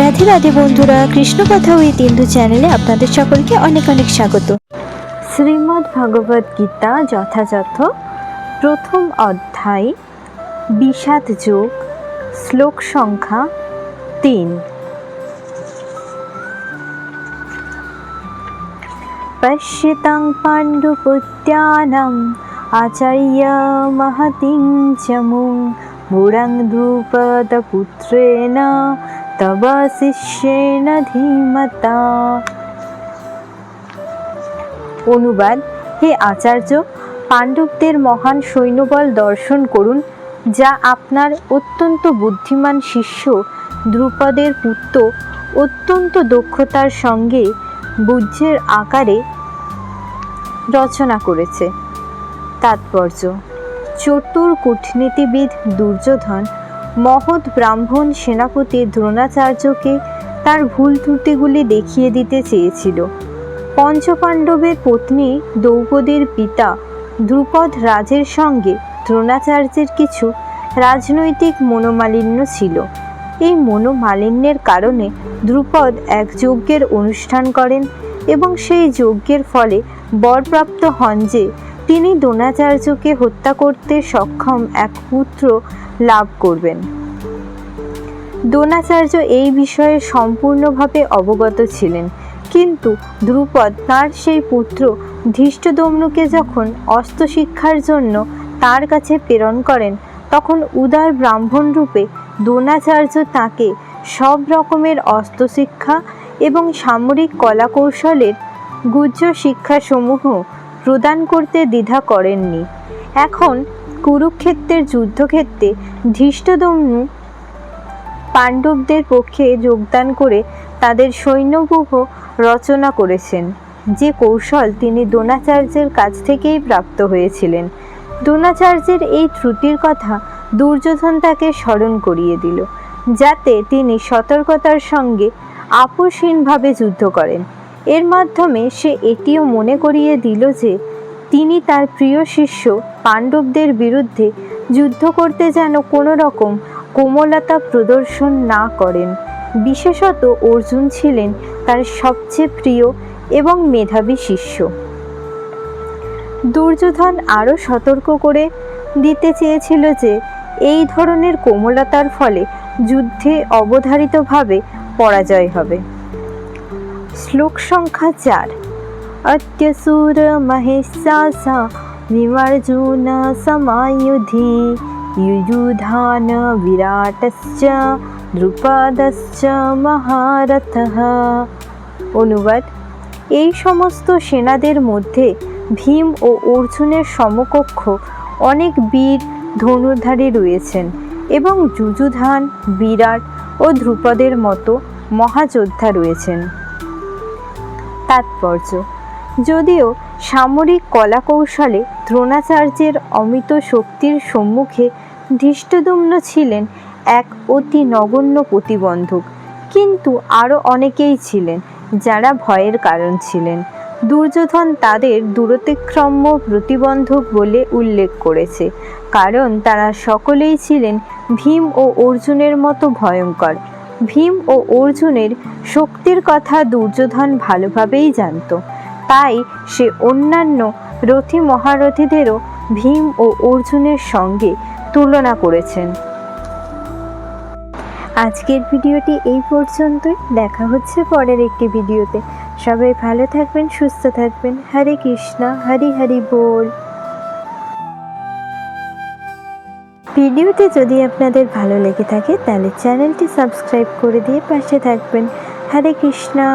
রাধে রাধে বন্ধুরা, কৃষ্ণ কথা উইথ ইন্দু চ্যানেলে আপনাদের সকলকে অনেক অনেক স্বাগত। শ্রীমদ্ ভগবদ গীতা যথাযথ, প্রথম অধ্যায়, বিষাদ যোগ, শ্লোক সংখ্যা তিন। পশ্যতাং পাণ্ডুপুত্যানাম আচার্য মহতিং চমুং মুরাং দ্রুপদপুত্রেণ তব শিষ্যেন ধীমতা অনুবাদ, হে আচার্য, পাণ্ডবদের মহান সৈন্যবল দর্শন করুন, যা আপনার অত্যন্ত বুদ্ধিমান শিষ্য দ্রুপদের পুত্র অত্যন্ত দক্ষতার সঙ্গে বুজ্জের আকারে রচনা করেছে। তাৎপর্য, চতুর কূটনীতিবিদ দুর্যোধন মহৎ ব্রাহ্মণ সেনাপতি দ্রোণাচার্যকে তার ভুল ত্রুটিগুলি দেখিয়ে দিতে চেয়েছিল। পঞ্চপাণ্ডবের পত্নী দ্রৌপদীর পিতা দ্রুপদ রাজের সঙ্গে দ্রোণাচার্যের কিছু রাজনৈতিক মনোমালিন্য ছিল। এই মনোমালিন্যের কারণে দ্রুপদ এক যজ্ঞের অনুষ্ঠান করেন এবং সেই যজ্ঞের ফলে বরপ্রাপ্ত হন যে তিনি দ্রোণাচার্যকে হত্যা করতে সক্ষম এক পুত্র লাভ করবেন। দ্রোণাচার্য এই বিষয়ে সম্পূর্ণভাবে অবগত ছিলেন। কিন্তু ধ্রুপদ তার সেই পুত্র ধৃষ্টদম্নুকে যখন অস্ত্র শিক্ষার জন্য তার কাছে প্রেরণ করেন, তখন উদার ব্রাহ্মণ রূপে দ্রোণাচার্য তাকে সব রকমের অস্ত্র শিক্ষা এবং সামরিক কলাকৌশলের গুহ্য শিক্ষাসমূহ প্রদান করতে দ্বিধা করেননি। এখন কুরুক্ষেত্রের যুদ্ধক্ষেত্রে ধৃষ্টদম্নু পাণ্ডবদের পক্ষে যোগদান করে তাদের সৈন্যব্যূহ রচনা করেছেন। যে কৌশল তিনি দ্রোণাচার্যের কাছ থেকেই প্রাপ্ত হয়েছিলেন। দ্রোণাচার্যের এই ত্রুটির কথা দুর্যোধন তাকে স্মরণ করিয়ে দিল, যাতে তিনি সতর্কতার সঙ্গে আপোষহীনভাবে যুদ্ধ করেন। এর মাধ্যমে সে এটিও মনে করিয়ে দিল যে তিনি তার প্রিয় শিষ্য পাণ্ডবদের বিরুদ্ধে যুদ্ধ করতে যেন কোনো রকম কোমলতা প্রদর্শন না করেন। বিশেষত অর্জুন ছিলেন তার সবচেয়ে প্রিয় এবং মেধাবী শিষ্য। দুর্যোধন আরও সতর্ক করে দিতে চেয়েছিল যে, এই ধরনের কোমলতার ফলে যুদ্ধে অবধারিতভাবে পরাজয় হবে। শ্লোক সংখ্যা চার। অত্যসুর মহেশাসা নিমার্জুন সমায়ুধি युयुधान বিরাটশ্চ দ্রুপদশ্চ মহারথः অনুবাদ এই সমস্ত সেনাদের মধ্যে ভীম ও অর্জুনের সমকক্ষ অনেক বীর ধনুর্ধারী রয়েছেন এবং যুযুধান বিরাট ও ধ্রুপদের মতো মহাযোদ্ধা রয়েছেন তাৎপর্য যদিও সামরিক কলাকৌশলে দ্রোণাচার্যের অমিত শক্তির সম্মুখে ধৃষ্টদুম্ন ছিলেন এক অতি নগণ্য প্রতিবন্ধক। কিন্তু আরও অনেকেই ছিলেন যারা ভয়ের কারণ ছিলেন। দুর্যোধন তাদের দূরতিক্রম্য প্রতিবন্ধক বলে উল্লেখ করেছে। কারণ তারা সকলেই ছিলেন ভীম ও অর্জুনের মতো ভয়ঙ্কর। ভীম ও অর্জুনের শক্তির কথা দুর্যোধন ভালোভাবেই জানত। তাই সে অন্যান্য রথী মহারথীদেরও ভীম ও অর্জুনের সঙ্গে তুলনা করেছেন। আজকের ভিডিওটি এই পর্যন্তই। দেখা হচ্ছে পরের একটি ভিডিওতে। সবাই ভালো থাকবেন, সুস্থ থাকবেন। হরে কৃষ্ণা, হরি হরি বল। ভিডিওটি যদি আপনাদের ভালো লেগে থাকে, তাহলে চ্যানেলটি সাবস্ক্রাইব করে দিয়ে পাশে থাকবেন। হরে কৃষ্ণা।